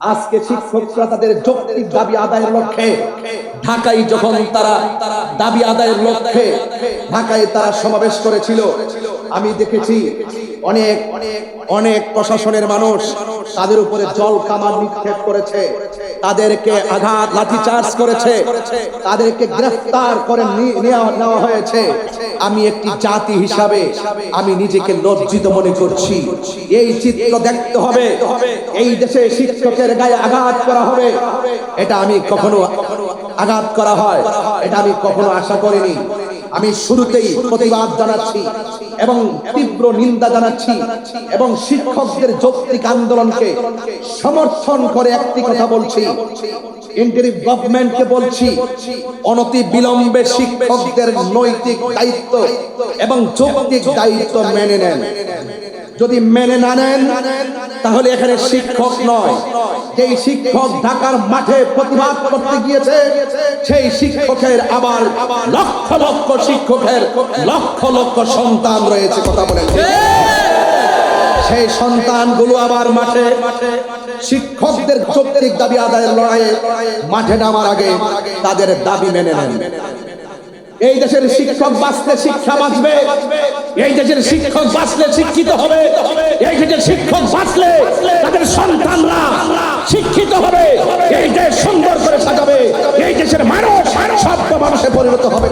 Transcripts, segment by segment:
আজকে শিক্ষকরা তাদের যৌক্তিক দাবি আদায়ের লক্ষ্যে ঢাকায় যখন তারা দাবি আদায়ের লক্ষ্যে ঢাকায় তারা সমাবেশ করেছিল, আমি দেখেছি অনেক অনেক প্রশাসনের মানুষ তাদের উপরে জল কামান নিক্ষেপ করেছে। তাদেরকে আঘাত লাঠিচার্জ করেছে। তাদেরকে গ্রেফতার করে নেওয়া নেওয়া হয়েছে। আমি একটি জাতি হিসাবে আমি নিজেকে লজ্জিত মনে করছি। এই চিত্র দেখতে হবে। এই দেশে শিক্ষকের গায়ে আঘাত করা হবে। এটা আমি কখনো আঘাত করা হয়। এটা আমি কখনো আশা করিনি। আমি শুরুতেই প্রতিবাদ জানাচ্ছি এবং তীব্র নিন্দা জানাচ্ছি এবং শিক্ষকদের যৌক্তিক আন্দোলনকে সমর্থন করে একটি কথা বলছি। গভর্নমেন্টকে বলছি, অনতি বিলম্বে শিক্ষকদের নৈতিক দায়িত্ব এবং যৌক্তিক দায়িত্ব মেনে নেন। যদি মেনে না নেন, তাহলে এখানে শিক্ষক নয়। যেই শিক্ষক ঢাকার মাঠে প্রতিবাদ করতে গিয়েছে, সেই শিক্ষকের আবার লক্ষ লক্ষ শিক্ষকের লক্ষ লক্ষ সন্তান রয়েছে, কথা বলেন। সেই সন্তানগুলো আবার মাঠে শিক্ষকদের যৌক্তিক দাবি আদায়ের লড়াইয়ে মাঠে নামার আগে তাদের দাবি মেনে নেন। এই দেশের শিক্ষক বাঁচলে শিক্ষা বাঁচবে। এই দেশের শিক্ষক বাঁচলে শিক্ষিত হবে। এই দেশের শিক্ষক বাঁচলে তাদের সন্তানরা শিক্ষিত হবে। এই দেশ সুন্দর করে সাজাবে। এই দেশের মানুষ সভ্য মানুষে পরিণত হবে।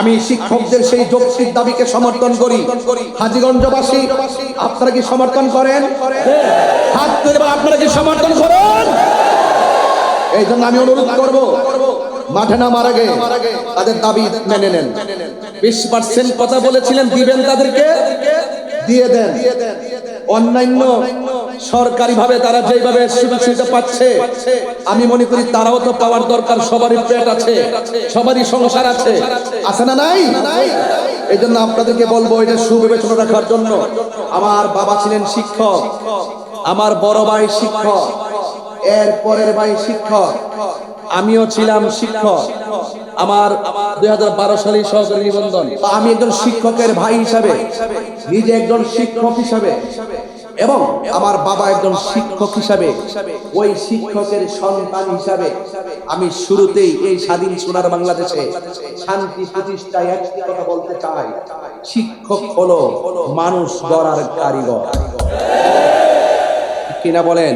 আমি শিক্ষকদের সেই যৌক্তিক দাবিকে সমর্থন করি। হাজিগঞ্জবাসী, আপনারা কি সমর্থন করেন? হাত তুলে আপনারা কি সমর্থন করেন? এই জন্য আমি অনুরোধ করব মাঠে নামার আগে তাদের দাবি মেনে নেন। বিশ পার্সেন্ট কথা বলেছিলেন, দিবেন তাদেরকে, দিয়ে দেন। অন্যান্য সরকারি ভাবে তারা যেভাবে সুযোগ সুবিধা পাচ্ছে, আমি মনে করি তারাও তো পাওয়ার দরকার, সবারই পেট আছে, সবারই সংসার আছে। আছে না নাই? এই জন্য আপনাদেরকে বলব, এটা সুবিবেচনা রাখার জন্য। আমার বাবা ছিলেন শিক্ষক, আমার বড় ভাই শিক্ষক, এর পরের ভাই শিক্ষক। আমিও ছিলাম শিক্ষক। আমার দুই হাজার বারো সালে সহকারী নিবন্ধন। আমি একজন শিক্ষকের ভাই হিসাবে, নিজে একজন শিক্ষক হিসাবে, এবং আমার বাবা একজন শিক্ষক হিসাবে, ওই শিক্ষকের সন্তান হিসাবে আমি শুরুতেই এই স্বাধীন সোনার বাংলাদেশে শান্তি প্রতিষ্ঠায় একটি কথা বলতে চাই। শিক্ষক হলো মানুষ গড়ার কারিগর। কিনা বলেন?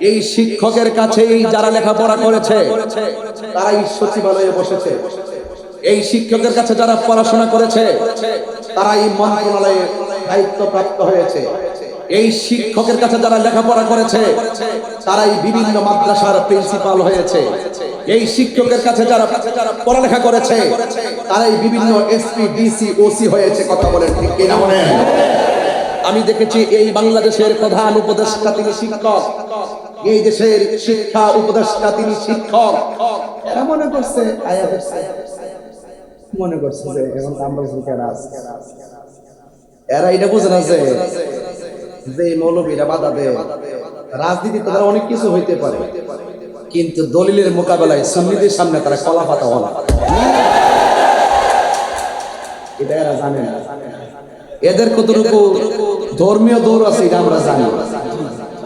এই শিক্ষকের কাছেই যারা লেখাপড়া করেছে তারাই সচিবালয়ে বসেছে। এই শিক্ষকের কাছে যারা পড়াশোনা করেছে তারাই মন্ত্রণালয়ে দায়িত্ব প্রাপ্ত হয়েছে। এই শিক্ষকের কাছে যারা লেখাপড়া করেছে তারাই বিভিন্ন মাদ্রাসার প্রিন্সিপাল হয়েছে। এই শিক্ষকের কাছে যারা পড়ালেখা করেছে তারাই বিভিন্ন এসপি ডিসি ওসি হয়েছে কথা বলেন ঠিক কিনা? বলেন। আমি দেখেছি এই বাংলাদেশের প্রধান উপদেষ্টা তিনি শিক্ষক। এই দেশের শিক্ষা উপদেষ্টা তিনি শিক্ষক। এরা মনে করছে আয়া মনে করছে যে এখন আমরা এরা এটা বুঝে না যে যে মৌলবীরা বাধা দেয়। রাজনীতিতে তারা অনেক কিছু হইতে পারে। কিন্তু দলিলের মোকাবেলায় সুন্নিদের সামনে তারা কলা পাতা হলা এটা এরা জানে না। এদের কতটুকু ধর্মীয় দৌড় আছে, এটা আমরা জানি।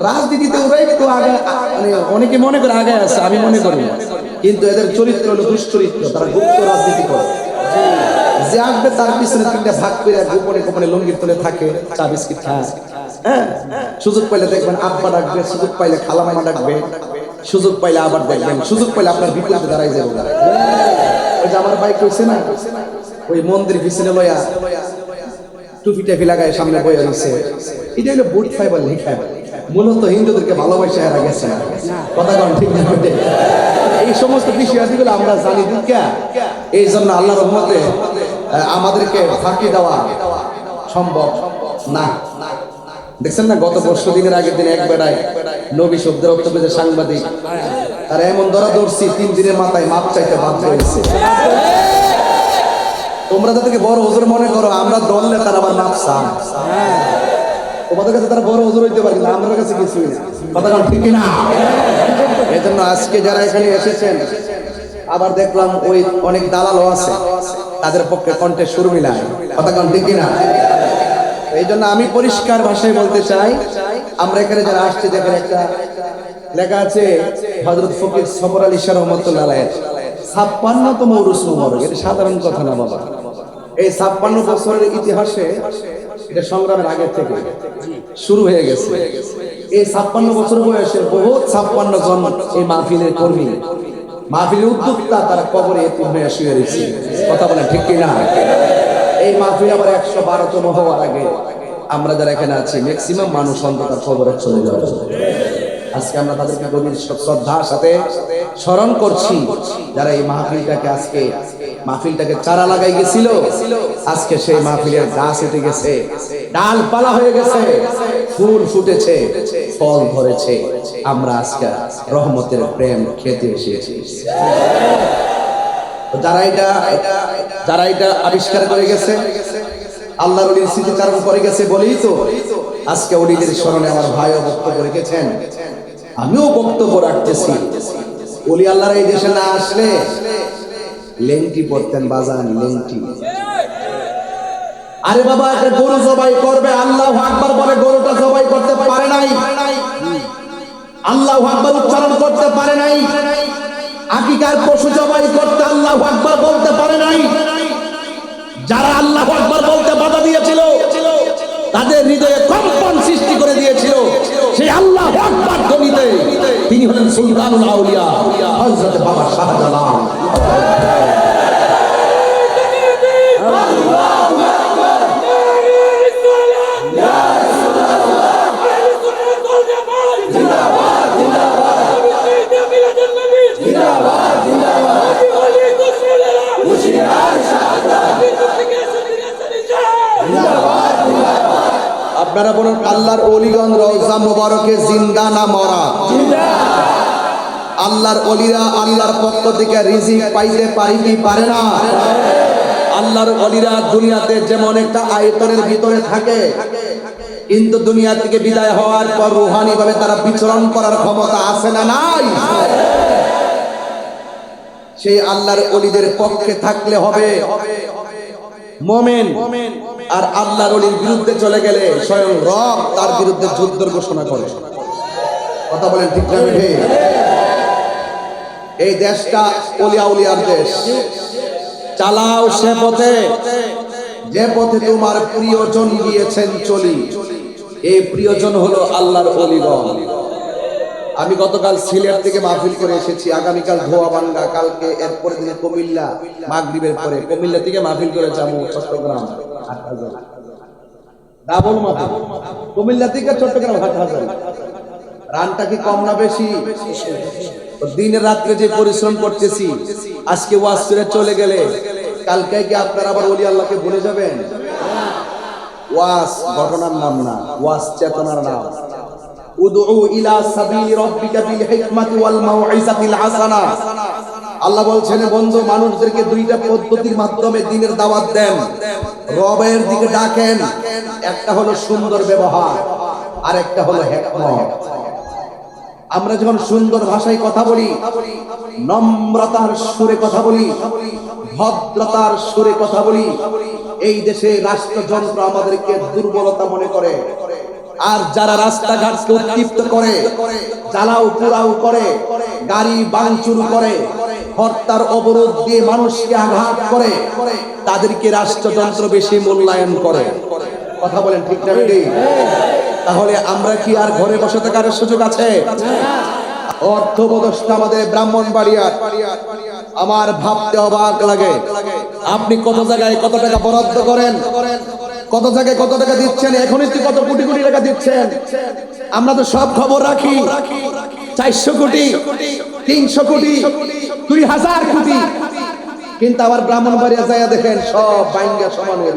রাজনীতিতে ওরা একটু আগে মানে অনেকে মনে করে আগে আছে, আমি মনে করি কিন্তু এদের চরিত্র হলো দুশ্চরিত্র, তারা গুপ্ত রাজনীতি করে। যে আসবে তার পিছনে তিনটা ভাগ করে গোপনে গোপনে লঙ্গির তলে থাকে, চা বিস্কিট খায়। হ্যাঁ? সুযোগ পাইলে দেখবেন আব্বা ডাকবে, সুযোগ পাইলে খালামামা ডাকবে, সুযোগ পাইলে আবার দেখবেন, সুযোগ পাইলে আপনার বিপরীতে দাঁড়াই যাবে। ওই যে আমার বাইক কইছে না? ওই মন্দির পিছনে লয়া টুপি টাপি লাগায় সামনে বয়ে রয়েছে এটা হলো বুট ফাইবার লেখা মূলত হিন্দুদেরকে ভালোবাসা এরা গেছে কথা কন, ঠিক না? এই সমস্ত বিষয়াদিগুলো আমরা জানি দুঃখা এই জন্য আল্লাহ রহমতে আমাদেরকে ফাঁকি দেওয়া সম্ভব না। দেখছেন না, গত পরশু দিনের আগের দিন এক বেড়ায় নবী শব্দের বক্তব্য সাংবাদিক। তারা এমন ধরা ধরছি, তিন দিনের মাথায় মাপ চাইতে বাধ্য হয়েছে। তোমরা তাদেরকে বড় হুজুর মনে করো, আমরা দললে তারা আবার চান তোমাদের কাছে তারা বড় হুজুর হইতে পারে আমাদের কাছে কিছুই কথা ঠিক না এই জন্য আজকে যারা এখানে এসেছেন, আবার দেখলাম ওই অনেক দালালও আছে, তাদের পক্ষে কণ্ঠে সুর মিলায়। কথা ঠিক না এই জন্য আমি পরিষ্কার ভাষায় বলতে চাই, আমরা এখানে যারা আসছি, দেখেন একটা লেখা আছে হজরত ফকির সবর আলী শাহ রহমতুল্লাহ ছাপ্পান্নতম মুবারক, এটা সাধারণ কথা না বাবা। এই ছাপ্পান্ন বছরের ইতিহাসে এটা সংগ্রামের আগে থেকে শুরু হয়ে গেছে। এই ছাপ্পান্ন বছর বয়সে বহু ছাপ্পান্ন জন এই মাহফিলের কর্মী, মাহফিলের উদ্যোক্তা তারা কবরে এতিম হয়ে শুয়ে রয়েছে। কথা বলে ঠিক কিনা? এই মাহফিল আবার একশো বারোতম হওয়ার আগে আমরা যারা এখানে আছি ম্যাক্সিমাম মানুষ অন্তত খবরে চলে যাবে। আজকে আমরা তাদেরকে গভীর শ্রদ্ধার সাথে স্মরণ করছি, যারা এই মাহফিলটাকে আজকে মাহফিলটাকে চারা লাগাই গেছিল। আজকে সেই মাহফিলের গাছ এতে গেছে। ডালপালা হয়ে গেছে। ফুল ফুটেছে। ফল ধরেছে। আমরা আজকে রহমতের প্রেম খেতে এসেছি। যারা এটা যারা এটা আবিষ্কার করে গেছে, আল্লাহর ওলির স্মৃতিচারণ করে গেছে বলেই তো আজকে ওলিদের স্মরণে আমার ভাইও বক্তব্য রেখেছেন। আমিও বক্তব্য রাখতেছি। ওলি আল্লাহর এই দেশে না আসলে লেংটি পড়তেন বাজান লেংটি। আরে বাবা একটা গরু জবাই করবে আল্লাহ আকবার বলে গরুটা জবাই করতে পারে নাই। আল্লাহ আকবার উচ্চারণ করতে পারে নাই। আকিকার পশু জবাই করতে আল্লাহ আকবার বলতে পারে নাই। যারা আল্লাহ আকবার বলতে বাধা দিয়েছিল তাদের হৃদয়ে কম্পন সৃষ্টি করে দিয়েছিল সেই আল্লাহ আকবার ধ্বনিতে। তিনি হলেন সুলতানুল আউলিয়া হযরত বাবা শাহজালাল। আপনারা বলুন আল্লাহর অলিগঞ্জ রওজা মোবারকে জিন্দা না মরা? আল্লাহর অলিরা আল্লাহর পক্ষ থেকে রিজিক পাইতে পারি কি পারে না? আল্লাহর অলিরা দুনিয়াতে যেমন একটা আয়তনের ভিতরে থাকে কিন্তু দুনিয়া থেকে বিদায় হওয়ার পর রুহানি ভাবে তারা বিচরণ করার ক্ষমতা আছে না নাই? সেই আল্লাহর অলিদের পক্ষে থাকলে হবে। মোমেন আর আল্লাহর অলির বিরুদ্ধে চলে গেলে স্বয়ং রব তার বিরুদ্ধে যুদ্ধ ঘোষণা করে। কথা বলেন ঠিক এই দেশটা অলিয়া উলিয়ার দেশ। চালাও সে পথে। যে পথে তোমার প্রিয়জন গিয়েছেন চলি। এই প্রিয়জন হলো আল্লাহর অলিগণ আমি গতকাল সিলেট থেকে মাহফিল করে এসেছি। আগামীকাল ধোয়াবাঙ্গা কালকে এরপর দিনে কুমিল্লা, মাগরিবের পরে। কুমিল্লা থেকে মাহফিল করে যাব চট্টগ্রাম কুমিল্লা থেকে চট্টগ্রাম রানটা কি কম না বেশি? দিনে রাত্রে যে পরিশ্রম করতেছি, আজকে ওয়াজ করে চলে গেলে কালকে কি আপনারা আবার ওলি আল্লাহকে ভুলে যাবেন? ওয়াজ, ঘটনার নাম না। ওয়াজ চেতনার নাম। ইলা সাবিলি বিল হিকমাতি ওয়াল মাউইজাতিল হাসানা। আল্লাহ বলছেন, বন্ধু, মানুষদেরকে দুইটা পদ্ধতির মাধ্যমে দিনের দাওয়াত দেন। রবের দিকে ডাকেন। একটা হলো সুন্দর ব্যবহার আর একটা হলো হিকমত। আমরা যখন সুন্দর ভাষায় কথা বলি, নম্রতার সুরে কথা বলি, ভদ্রতার সুরে কথা বলি, এই দেশে রাষ্ট্রযন্ত্র আমাদেরকে দুর্বলতা মনে করে। আর যারা রাস্তাঘাটকে উত্তীপ্ত করে, জ্বালাও পুরাও করে, গাড়ি বাংচুর করে, হত্যার অবরোধ দিয়ে মানুষকে আঘাত করে, তাদেরকে রাষ্ট্রযন্ত্র বেশি মূল্যায়ন করে। কথা বলেন ঠিক তাহলে আমরা কি আর ঘরে বসে থাকার সুযোগ আছে? অর্থবদস্তা আমাদের ব্রাহ্মণ বাড়িয়ার আমার ভাবতে অবাক লাগে। আপনি কত জায়গায় কত টাকা বরাদ্দ করেন? কত জায়গায় কত টাকা দিচ্ছেন? এখনই কত কোটি কোটি টাকা দিচ্ছেন? আমরা তো সব খবর রাখি। চারশো কোটি, তিনশো কোটি, দুই হাজার কোটি। কিন্তু আবার ব্রাহ্মণ বাড়িয়া যায় দেখেন, সব বাইঙ্গা সমান হয়ে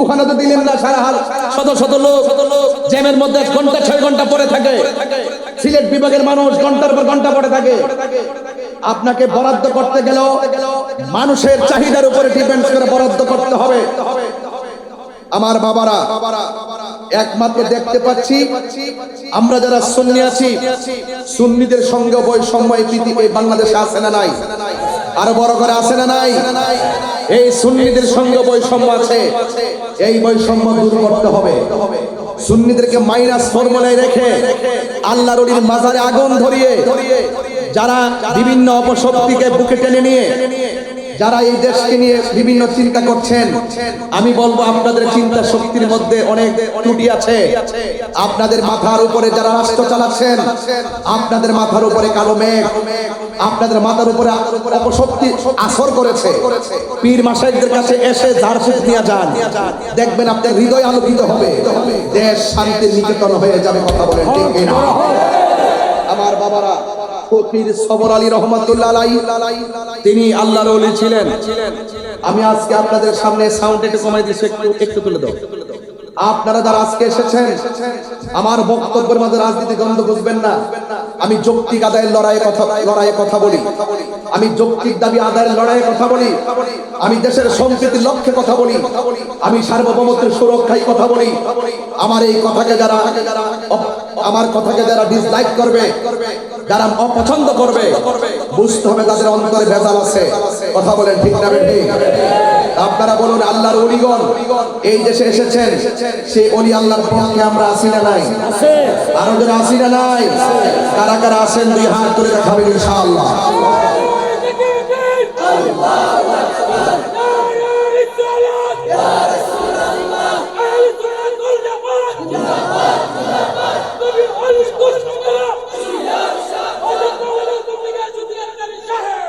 ওখানে তো দিলেন না সারা হাল। শত শত লোক জ্যামের মধ্যে ঘণ্টা, ছয় ঘণ্টা পরে থাকে। সিলেট বিভাগের মানুষ ঘণ্টার পর ঘণ্টা পরে থাকে। আপনাকে বরাদ্দ করতে গেলেও মানুষের চাহিদার উপরে ডিপেন্ড করে বরাদ্দ করতে হবে। আমার বাবারা, একমাত্র দেখতে পাচ্ছি, আমরা যারা সুন্নি আছি, সুন্নিদের সঙ্গে বৈষম্য এই বাংলাদেশে আছে না নাই? আরও বড় করে আছে না নাই? এই সুন্নিদের সঙ্গে বৈষম্য আছে, এই বৈষম্য দূর করতে হবে। সুন্নিদেরকে মাইনাস ফর্মুলায় রেখে আল্লাহর ওলির মাজারে আগুন ধরিয়ে, যারা বিভিন্ন অপশক্তিকে বুকে টেনে নিয়ে যারা এই দেশকে নিয়ে বিভিন্ন চিন্তা করছেন, আমি বলব আপনাদের চিন্তা শক্তির মধ্যে অনেক ত্রুটি আছে। আপনাদের মাথার উপরে যারা রাষ্ট্র চালাচ্ছেন, আপনাদের মাথার উপরে কালো মেঘ, আপনাদের মাথার উপরে অপশক্তি আসর করেছে। পীর মাসাইদের কাছে এসে ঝাড়ফুঁক নিয়ে যান। দেখবেন আপনার হৃদয় আলোকিত হবে। দেশ শান্তির নিকেতন হয়ে যাবে, কথা বলেন? আমার বাবারা তিনি আল্লাহর ছিলেন। আমি আজকে আপনাদের সামনে সাউন্ড একটু কমাই দিচ্ছি, একটু একটু তুলে দাও। আপনারা যারা আজকে এসেছেন, আমার বক্তব্যের মধ্যে রাজনীতি গন্ধ বুঝবেন না। আমি যৌক্তিক আদায়ের লড়াইয়ে কথা লড়াইয়ে কথা বলি। আমি যৌক্তিক দাবি আদায়ের লড়াইয়ে কথা বলি। আমি দেশের সম্প্রীতির লক্ষ্যে কথা বলি। আমি সার্বভৌমত্বের সুরক্ষায় কথা বলি। আমার এই কথাকে যারা, আমার কথাকে যারা ডিসলাইক করবে যারা অপছন্দ করবে বুঝতে হবে তাদের অন্তরে ভেজাল আছে। কথা বলেন ঠিক না ঠিক আপনারা বলুন আল্লাহর অলিগণ এই দেশে এসেছেন সেই অলি আল্লাহর পক্ষে আমরা আসি না নাই? আরও যারা আসি না নাই? কারা কারা আসেন দুই হাত তুলে দেখাবেন ইনশাআল্লাহ।